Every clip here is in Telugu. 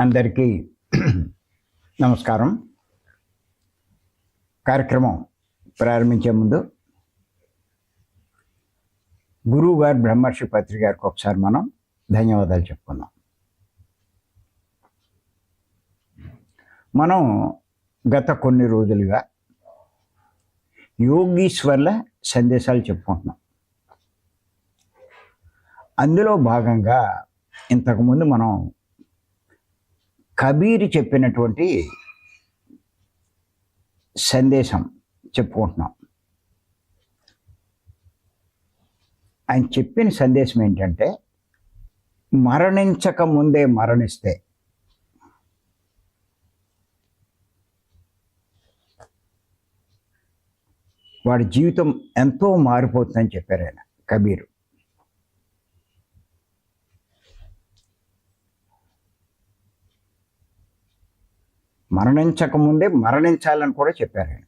అందరికీ నమస్కారం. కార్యక్రమం ప్రారంభించే ముందు గురువు గారు బ్రహ్మర్షి పత్రి గారికి ఒకసారి మనం ధన్యవాదాలు చెప్పుకుందాం. మనం గత కొన్ని రోజులుగా యోగీశ్వర్ల సందేశాలు చెప్పుకుంటున్నాం. అందులో భాగంగా ఇంతకుముందు మనం కబీర్ చెప్పినటువంటి సందేశం చెప్పుకుంటున్నాం. ఆయన చెప్పిన సందేశం ఏంటంటే మరణించక ముందే మరణిస్తే. వాడి జీవితం ఎంతో మారిపోతుందని చెప్పారు ఆయన కబీరు. మరణించక ముందే మరణించాలని కూడా చెప్పారు ఆయన.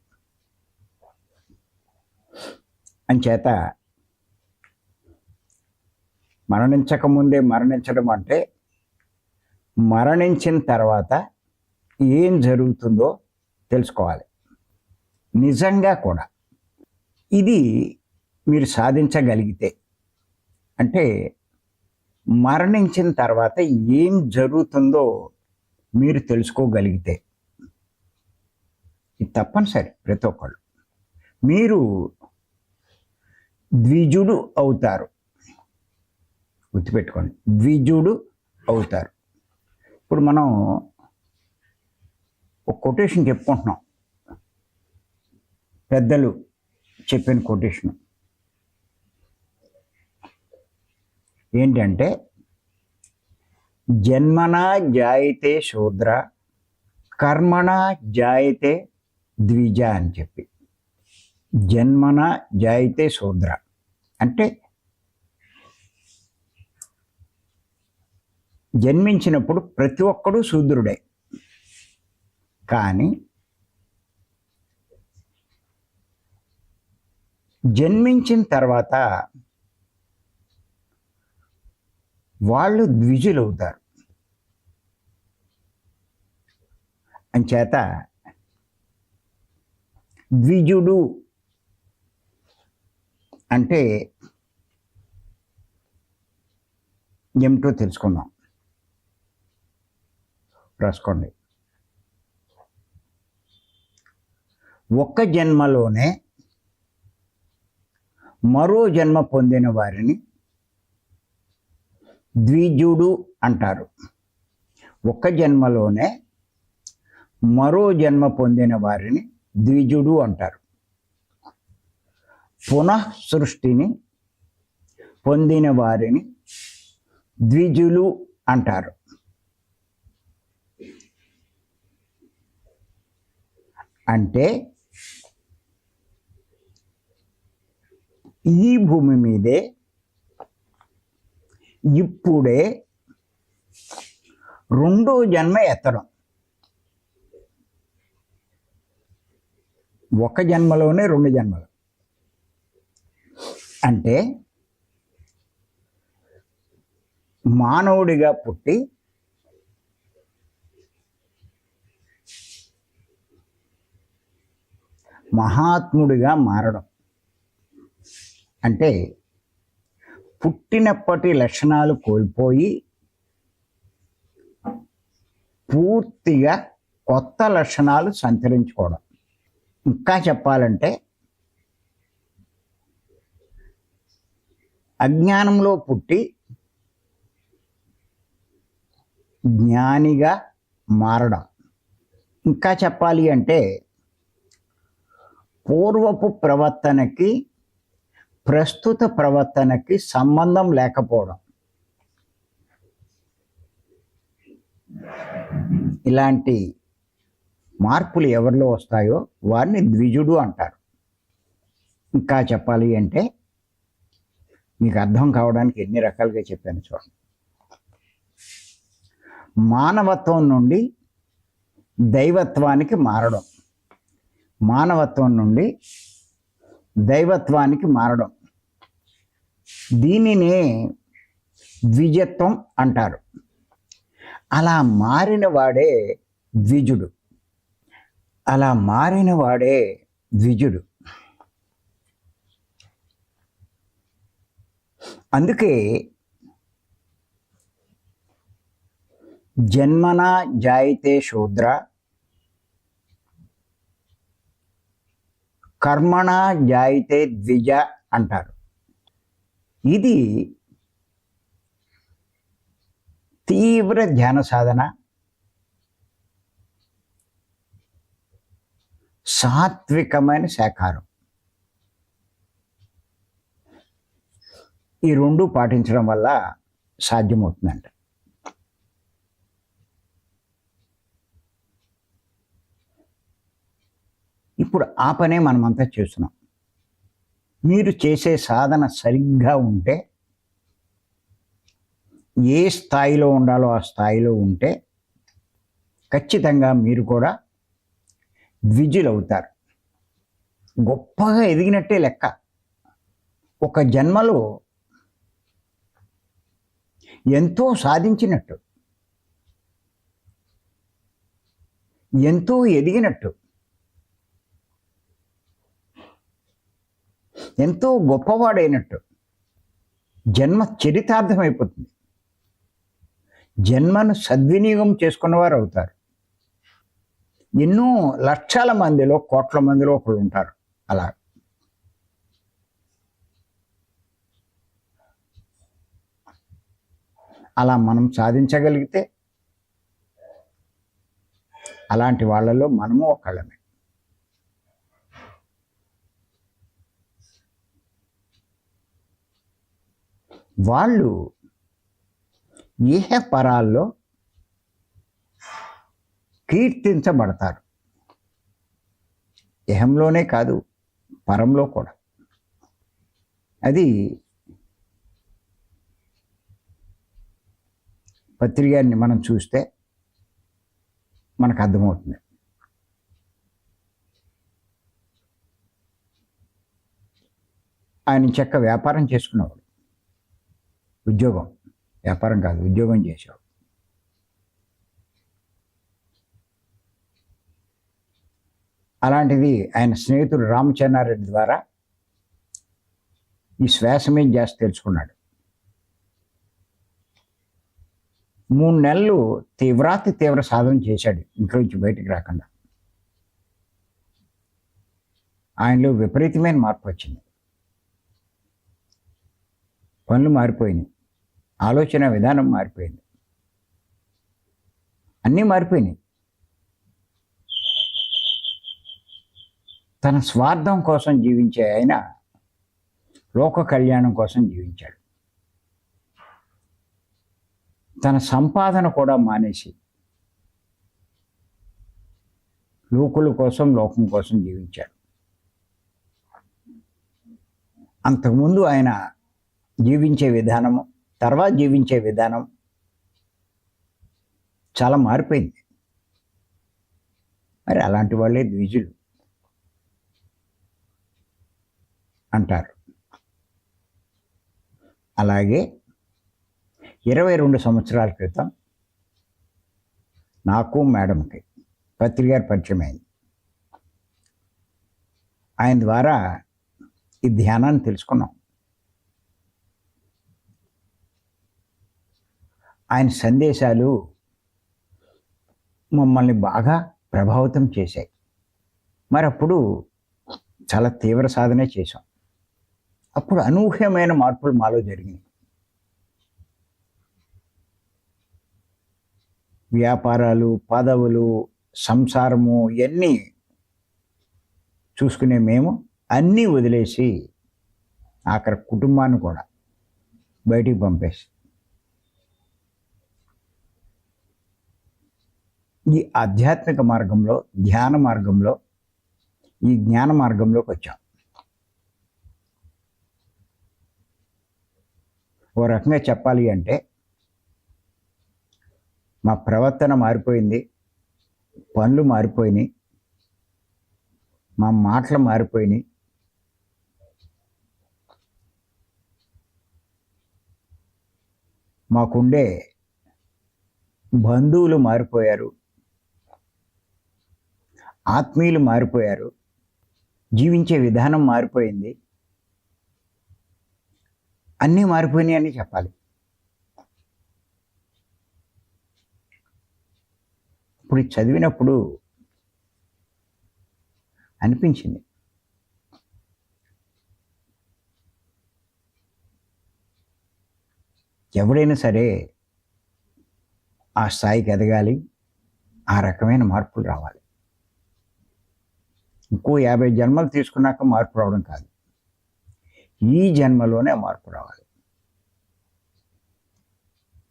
అంచేత మరణించక ముందే మరణించడం అంటే మరణించిన తర్వాత ఏం జరుగుతుందో తెలుసుకోవాలి. నిజంగా కూడా ఇది మీరు సాధించగలిగితే అంటే మరణించిన తర్వాత ఏం జరుగుతుందో మీరు తెలుసుకోగలిగితే ఇది తప్పనిసరి ప్రతి ఒక్కళ్ళు. మీరు ద్విజుడు అవుతారు. గుర్తుపెట్టుకోండి. ద్విజుడు అవుతారు. ఇప్పుడు మనం ఒక కొటేషన్ చెప్పుకుంటున్నాం. పెద్దలు చెప్పిన కొటేషన్. ఏంటంటే జన్మనా జాయితే శూద్ర కర్మణ జాయితే ద్విజ అని చెప్పి. జన్మన జాయితే శూద్ర. అంటే జన్మించినప్పుడు ప్రతి ఒక్కడూ శూద్రుడే. కానీ జన్మించిన తర్వాత వాళ్ళు ద్విజులు అవుతారు అంచేత ద్విజుడు అంటే ఏమిటో తెలుసుకుందాం. రాసుకోండి. ఒక్క జన్మలోనే మరో జన్మ పొందిన వారిని ద్విజుడు అంటారు. ఒక్క జన్మలోనే మరో జన్మ పొందిన వారిని ద్విజుడు అంటారు. పునః సృష్టిని పొందిన వారిని ద్విజులు అంటారు. అంటే ఈ భూమి మీదే ఇప్పుడే రెండో జన్మ ఎత్తడం. ఒక జన్మలోనే రెండు జన్మలు. అంటే మానవుడిగా పుట్టి మహాత్ముడిగా మారడం. అంటే పుట్టినప్పటి లక్షణాలు కోల్పోయి పూర్తిగా కొత్త లక్షణాలు సంతరించుకోవడం. ఇంకా చెప్పాలంటే అజ్ఞానంలో పుట్టి జ్ఞానిగా మారడం. ఇంకా చెప్పాలి అంటే పూర్వపు ప్రవర్తనకి ప్రస్తుత ప్రవర్తనకి సంబంధం లేకపోవడం. ఇలాంటి మార్పులు ఎవరిలో వస్తాయో వారిని ద్విజుడు అంటారు. ఇంకా చెప్పాలి అంటే మీకు అర్థం కావడానికి ఎన్ని రకాలుగా చెప్పాను చూడండి. మానవత్వం నుండి దైవత్వానికి మారడం. మానవత్వం నుండి దైవత్వానికి మారడం. దీనినే ద్విజత్వం అంటారు. అలా మారిన వాడే ద్విజుడు. అలా మారిన వాడే ద్విజుడు అందుకే జన్మన జాయితే శూద్ర కర్మణ జాయితే ద్విజ అంటారు. ఇది తీవ్ర ధ్యాన సాధన సాత్వికమైన శాకారం ఈ రెండు పాటించడం వల్ల సాధ్యమవుతుందంట. ఇప్పుడు ఆ పనే మనమంతా చేస్తున్నాం. మీరు చేసే సాధన సరిగ్గా ఉంటే ఏ స్థాయిలో ఉండాలో ఆ స్థాయిలో ఉంటే ఖచ్చితంగా మీరు కూడా ద్విజులు అవుతారు. గొప్పగా ఎదిగినట్టే లెక్క. ఒక జన్మలో ఎంతో సాధించినట్టు ఎంతో ఎదిగినట్టు ఎంతో గొప్పవాడైనట్టు జన్మ చరితార్థమైపోతుంది. జన్మను సద్వినియోగం చేసుకున్నవారు అవుతారు ఎన్నో లక్షల మందిలో కోట్ల మందిలో ఒకళ్ళు ఉంటారు. అలా. అలా మనం సాధించగలిగితే అలాంటి వాళ్ళలో మనము ఒకళ్ళమే. వాళ్ళు ఏ పరాల్లో కీర్తించబడతారు. ఇహంలోనే కాదు పరంలో కూడా. అది పత్రికాన్ని మనం చూస్తే మనకు అర్థమవుతుంది. ఆయన చెక్క వ్యాపారం చేసుకునేవాడు ఉద్యోగం. వ్యాపారం కాదు ఉద్యోగం చేసేవాడు. అలాంటిది ఆయన స్నేహితుడు రామచంద్రారెడ్డి ద్వారా ఈ శ్వాసమే జాస్తి తెలుసుకున్నాడు. మూడు నెలలు తీవ్రాతి తీవ్ర సాధన చేశాడు ఇంట్లో నుంచి బయటికి రాకుండా. ఆయనలో విపరీతమైన మార్పు వచ్చింది. పనులు మారిపోయినాయి. ఆలోచన విధానం మారిపోయింది. అన్నీ మారిపోయినాయి. తన స్వార్థం కోసం జీవించే ఆయన లోక కళ్యాణం కోసం జీవించాడు. తన సంపాదన కూడా మానేసి లోకుల కోసం లోకం కోసం జీవించాడు. అంతకుముందు ఆయన జీవించే విధానము తర్వాత జీవించే విధానం చాలా మారిపోయింది. మరి అలాంటి వాళ్ళే ద్విజులు. అంటారు. అలాగే ఇరవై రెండు సంవత్సరాల క్రితం నాకు మేడంకి పత్రిక పరిచయం అయింది ఆయన ద్వారా ఈ ధ్యానాన్ని తెలుసుకున్నాం. ఆయన సందేశాలు మమ్మల్ని బాగా ప్రభావితం చేశాయి. మరి అప్పుడు చాలా తీవ్ర సాధనే చేశాం. అప్పుడు అనూహ్యమైన మార్పులు మాలో జరిగినాయి. వ్యాపారాలు పదవులు సంసారము ఇవన్నీ చూసుకునే మేము అన్నీ వదిలేసి అక్కడ కుటుంబాన్ని కూడా బయటికి పంపేసి. ఈ ఆధ్యాత్మిక మార్గంలో ధ్యాన మార్గంలో ఈ జ్ఞాన మార్గంలోకి వచ్చాం. ఓ రకంగా చెప్పాలి అంటే మా ప్రవర్తన మారిపోయింది పనులు మారిపోయినాయి మా మాటలు మారిపోయినాయి. మాకుండే బంధువులు మారిపోయారు ఆత్మీయులు మారిపోయారు జీవించే విధానం మారిపోయింది. అన్నీ మారిపోయినాయి అని చెప్పాలి. ఇప్పుడు చదివినప్పుడు అనిపించింది. ఎవడైనా సరే ఆ స్థాయికి ఎదగాలి ఆ రకమైన మార్పులు రావాలి. ఇంకో యాభై జన్మలు తీసుకున్నాక మార్పు రావడం కాదు. ఈ జన్మలోనే మార్పు రావాలి.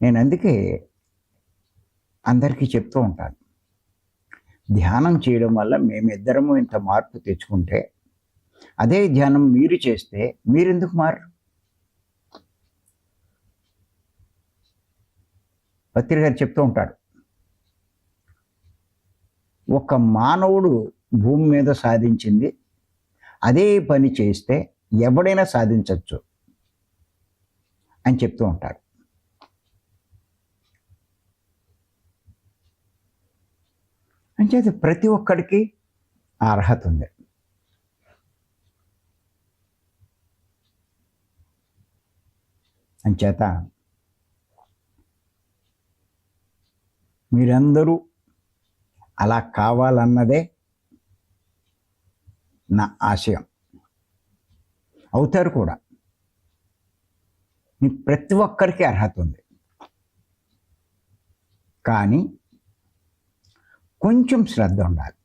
నేను అందుకే అందరికీ చెప్తూ ఉంటాను. ధ్యానం చేయడం వల్ల మేమిద్దరము ఇంత మార్పు తెచ్చుకుంటే అదే ధ్యానం మీరు చేస్తే మీరెందుకు మారు పత్రి గారు చెప్తూ ఉంటాడు ఒక మానవుడు భూమి మీద సాధించింది అదే పని చేస్తే ఎవడైనా సాధించవచ్చు అని చెప్తూ ఉంటాడు. అంచేది ప్రతి ఒక్కడికి ఆ అర్హత ఉంది. అంచేత మీరందరూ అలా కావాలన్నదే నా ఆశయం. అవుతారు కూడా. ప్రతి ఒక్కరికి అర్హత ఉంది. కానీ కొంచెం శ్రద్ధ ఉండాలి.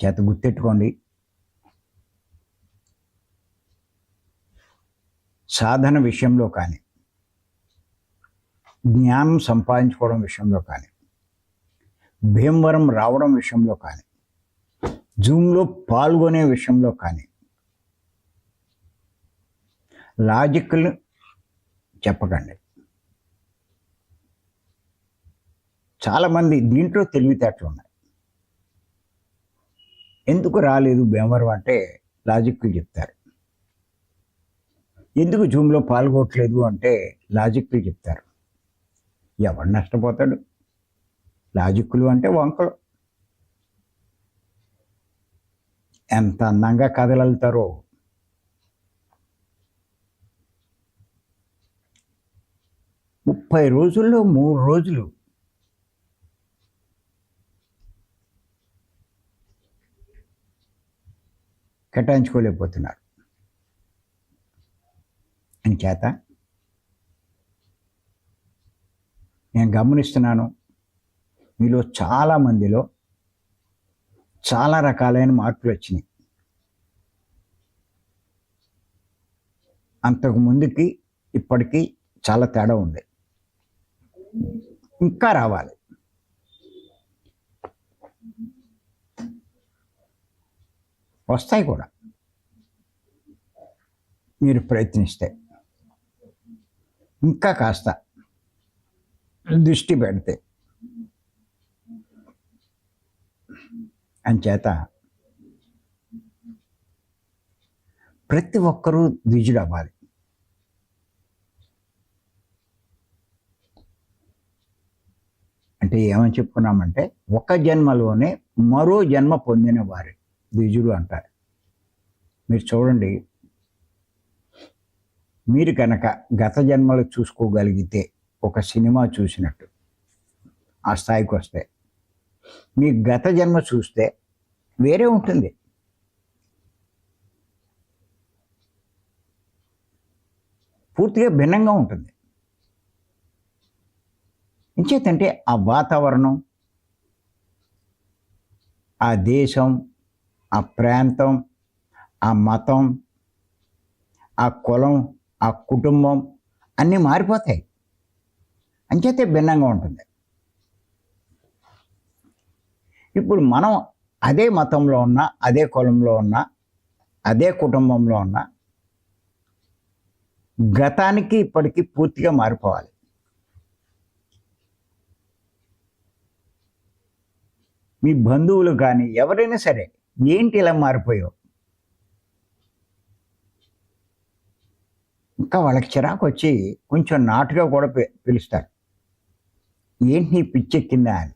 చేత గుర్తెట్టుకోండి. సాధన విషయంలో కానీ జ్ఞానం సంపాదించుకోవడం విషయంలో కానీ భీమవరం రావడం విషయంలో కానీ జూమ్లో పాల్గొనే విషయంలో కానీ లాజిక్లు చెప్పకండి. చాలామంది దీంట్లో తెలివితేటలు ఉన్నాయి. ఎందుకు రాలేదు భీమవరం అంటే లాజిక్లు చెప్తారు. ఎందుకు జూమ్లో పాల్గొనట్లేదు అంటే లాజిక్లు చెప్తారు. ఎవడు నష్టపోతాడు? లాజిక్కులు అంటే వంకలు. ఎంత అందంగా కదలతారో ముప్పై రోజుల్లో మూడు రోజులు. కేటాయించుకోలేకపోతున్నారు. అని చేత నేను గమనిస్తున్నాను మీలో చాలా మందిలో చాలా రకాలైన మార్పులు వచ్చినాయి. అంతకు ముందుకి ఇప్పటికీ చాలా తేడా ఉంది. ఇంకా రావాలి. వస్తాయి కూడా. మీరు ప్రయత్నిస్తే. ఇంకా కాస్త దృష్టి పెడితే. అంచేత ప్రతి ఒక్కరూ ద్విజుడు అవ్వాలి అంటే ఏమని చెప్పుకున్నామంటే ఒక జన్మలోనే మరో జన్మ పొందిన వారి ద్విజుడు అంటారు. మీరు చూడండి మీరు కనుక గత జన్మలు చూసుకోగలిగితే ఒక సినిమా చూసినట్టు ఆ స్థాయికి వస్తే మీ గత జన్మ చూస్తే వేరే ఉంటుంది. పూర్తిగా భిన్నంగా ఉంటుంది. ఇంచేతంటే ఆ వాతావరణం ఆ దేశం ఆ ప్రాంతం ఆ మతం ఆ కులం ఆ కుటుంబం అన్నీ మారిపోతాయి. అంచేతే భిన్నంగా ఉంటుంది. ఇప్పుడు మనం అదే మతంలో ఉన్న అదే కులంలో ఉన్న అదే కుటుంబంలో ఉన్న గతానికి ఇప్పటికీ పూర్తిగా మారిపోవాలి. మీ బంధువులు కానీ ఎవరైనా సరే ఏంటి ఇలా మారిపోయావు? ఇంకా వాళ్ళకి చిరాకు వచ్చి కొంచెం నాటుగా కూడా పిలుస్తారు. ఏంటి నీ పిచ్చెక్కిందా అని.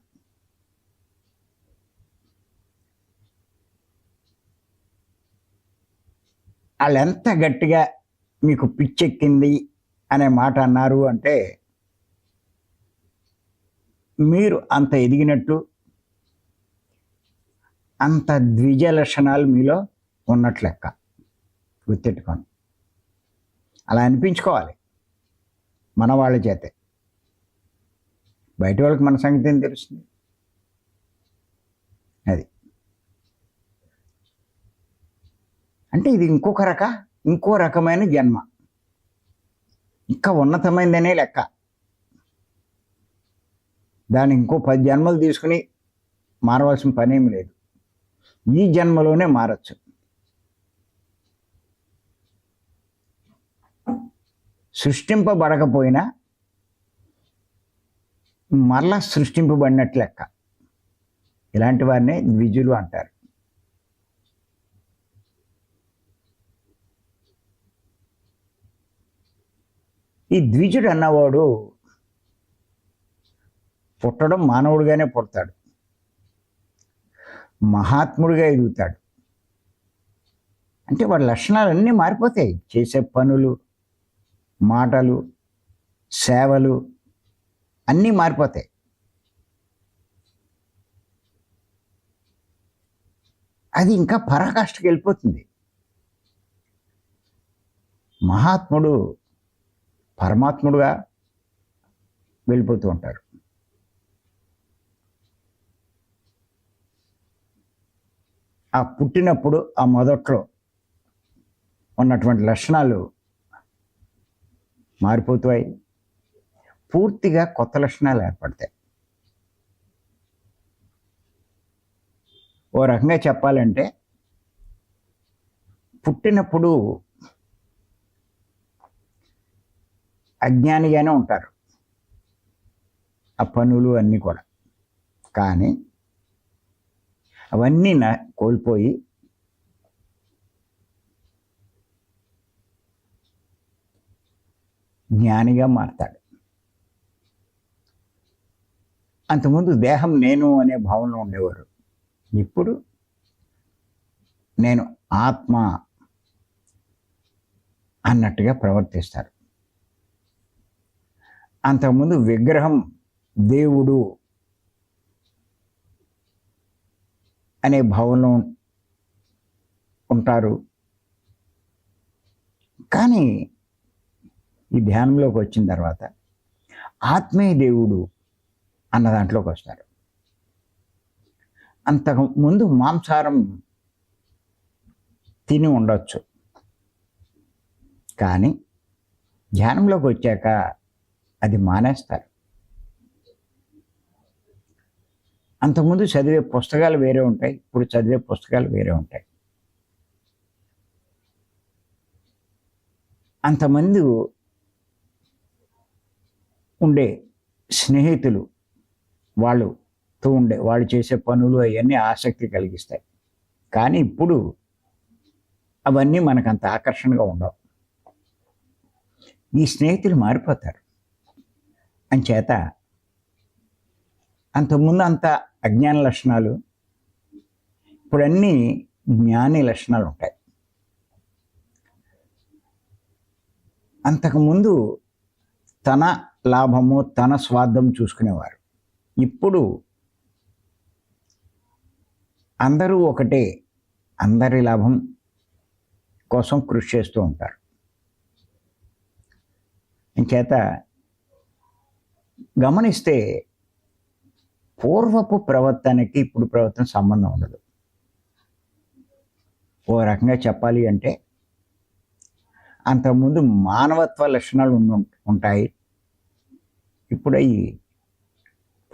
వాళ్ళు ఎంత గట్టిగా మీకు పిచ్చెక్కింది అనే మాట అన్నారు అంటే మీరు అంత ఎదిగినట్టు అంత ద్విజ లక్షణాలు మీలో ఉన్నట్లు లెక్క గుర్తెట్టుకోండి అలా అనిపించుకోవాలి మన వాళ్ళ చేతే. బయట వాళ్ళకి మన సంగతి ఏం తెలుస్తుంది అది అంటే ఇది ఇంకొక రక ఇంకో రకమైన జన్మ. ఇంకా ఉన్నతమైందనే లెక్క. దాన్ని ఇంకో పది జన్మలు తీసుకుని మారవలసిన పనేమి లేదు. ఈ జన్మలోనే మారచ్చు. సృష్టింపబడకపోయినా మరలా సృష్టింపబడినట్లు లెక్క. ఇలాంటి వారిని ద్విజులు అంటారు. ఈ ద్విజుడు అన్నవాడు పుట్టడం మానవుడిగానే పుడతాడు. మహాత్ముడిగా ఎదుగుతాడు. అంటే వాడి లక్షణాలన్నీ మారిపోతాయి. చేసే పనులు మాటలు సేవలు అన్నీ మారిపోతాయి. అది ఇంకా పరాకాష్ఠకి వెళ్ళిపోతుంది. మహాత్ముడు పరమాత్ముడుగా వెళ్ళిపోతూ ఉంటారు. ఆ పుట్టినప్పుడు ఆ మొదట్లో ఉన్నటువంటి లక్షణాలు మారిపోతాయి. పూర్తిగా కొత్త లక్షణాలు ఏర్పడతాయి. ఓ రకంగా చెప్పాలంటే పుట్టినప్పుడు అజ్ఞానిగానే ఉంటారు. ఆ పనులు అన్నీ కూడా. కానీ అవన్నీ నా కోల్పోయి జ్ఞానిగా మారతాడు. అంతకుముందు దేహం నేను అనే భావనలో ఉండేవారు. ఇప్పుడు నేను ఆత్మ అన్నట్టుగా ప్రవర్తిస్తారు. అంతకుముందు విగ్రహం దేవుడు అనే భావన ఉంటారు. కానీ ఈ ధ్యానంలోకి వచ్చిన తర్వాత ఆత్మీయ దేవుడు అన్న దాంట్లోకి వస్తారు. అంతకు ముందు మాంసారం తిని ఉండొచ్చు. కానీ ధ్యానంలోకి వచ్చాక అది మానేస్తారు. అంతకుముందు చదివే పుస్తకాలు వేరే ఉంటాయి ఇప్పుడు చదివే పుస్తకాలు వేరే ఉంటాయి. అంతమంది ఉండే స్నేహితులు వాళ్ళుతో ఉండే వాళ్ళు చేసే పనులు అవన్నీ ఆసక్తి కలిగిస్తాయి. కానీ ఇప్పుడు అవన్నీ మనకు అంత ఆకర్షణగా ఉండవు. ఈ స్నేహితులు మారిపోతారు. అంచేత అంతకుముందు అంత అజ్ఞాన లక్షణాలు ఇప్పుడు అన్నీ జ్ఞాని లక్షణాలు ఉంటాయి. అంతకుముందు తన లాభము తన స్వార్థం చూసుకునేవారు. ఇప్పుడు అందరూ ఒకటే అందరి లాభం కోసం కృషి చేస్తూ ఉంటారు. ఇంచేత గమనిస్తే పూర్వపు ప్రవర్తనకి ఇప్పుడు ప్రవర్తన సంబంధం ఉండదు. ఓ రకంగా చెప్పాలి అంటే అంతకుముందు మానవత్వ లక్షణాలు ఉండు- ఉంటాయి. ఇప్పుడు అవి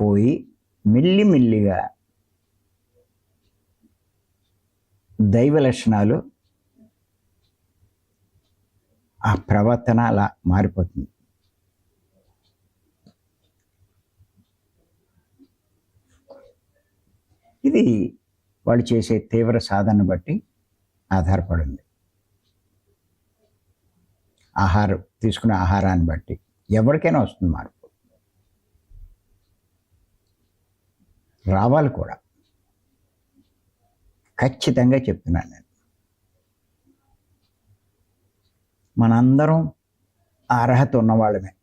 పోయి మెల్లి మెల్లిగా దైవ లక్షణాలు ఆ ప్రవర్తన అలా మారిపోతుంది. ఇది వాళ్ళు చేసే తీవ్ర సాధన బట్టి ఆధారపడింది. ఆహారం తీసుకునే ఆహారాన్ని బట్టి ఎవరికైనా వస్తుంది మార్పు. రావాలి కూడా. ఖచ్చితంగా చెప్తున్నాను నేను. మనందరం అర్హత ఉన్నవాళ్ళమే.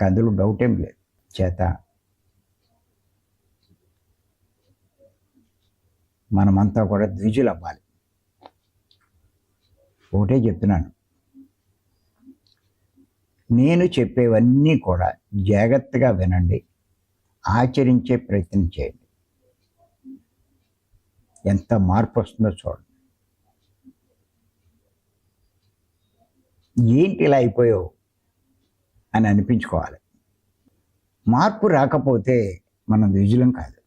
కందులు డౌట్ ఏం లేదు. చేత మనమంతా కూడా ద్విజులు అవ్వాలి ఒకటే చెప్తున్నాను. నేను చెప్పేవన్నీ కూడా జాగ్రత్తగా వినండి. ఆచరించే ప్రయత్నం చేయండి. ఎంత మార్పు వస్తుందో చూడండి. ఏంటి ఇలా అయిపోయావు అని అనిపించుకోవాలి. మార్పు రాకపోతే మనం ద్విజులం కాదు.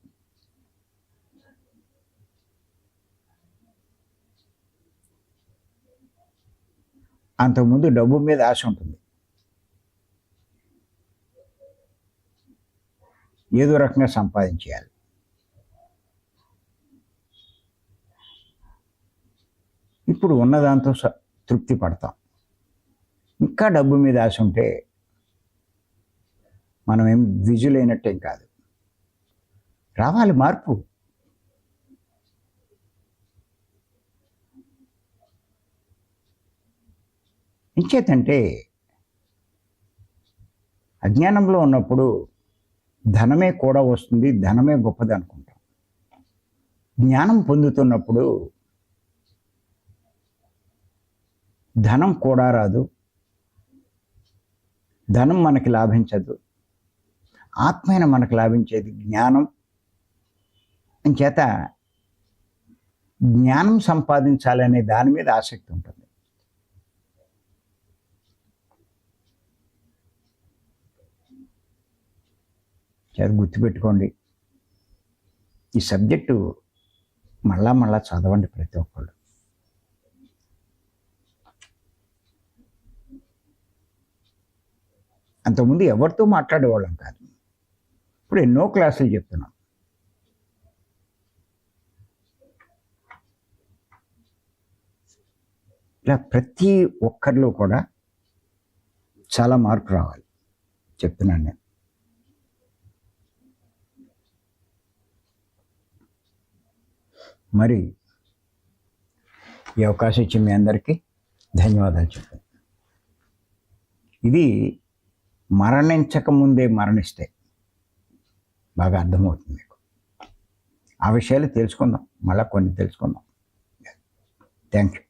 అంతకుముందు డబ్బు మీద ఆశ ఉంటుంది. ఏదో రకంగా సంపాదించేయాలి. ఇప్పుడు ఉన్నదాంతో స- తృప్తి పడతాం. ఇంకా డబ్బు మీద ఆశ ఉంటే మనం ఏం విజులైనట్టేం కాదు. రావాలి మార్పు. ఇంచేతంటే అజ్ఞానంలో ఉన్నప్పుడు ధనమే కూడా వస్తుంది ధనమే గొప్పది అనుకుంటాం. జ్ఞానం పొందుతున్నప్పుడు ధనం కూడా రాదు ధనం మనకి లాభించదు ఆత్మైన మనకు లాభించేది జ్ఞానం. చేత జ్ఞానం సంపాదించాలనే దాని మీద ఆసక్తి ఉంటుంది. చేత గుర్తుపెట్టుకోండి. ఈ సబ్జెక్టు మళ్ళా మళ్ళా చదవండి ప్రతి ఒక్కళ్ళు. అంతకుముందు ఎవరితో మాట్లాడేవాళ్ళం కాదు. ఇప్పుడు ఎన్నో క్లాసులు చెప్తున్నాం. ఇలా ప్రతి ఒక్కరిలో కూడా చాలా మార్పు రావాలి. చెప్తున్నాను నేను. మరి ఈ అవకాశం ఇచ్చి మీ అందరికీ ధన్యవాదాలు చెప్పాను. ఇది మరణించక ముందే మరణిస్తే బాగా అర్థమవుతుంది మీకు. ఆ విషయాలు తెలుసుకుందాం మళ్ళీ కొన్ని తెలుసుకుందాం. Thank you.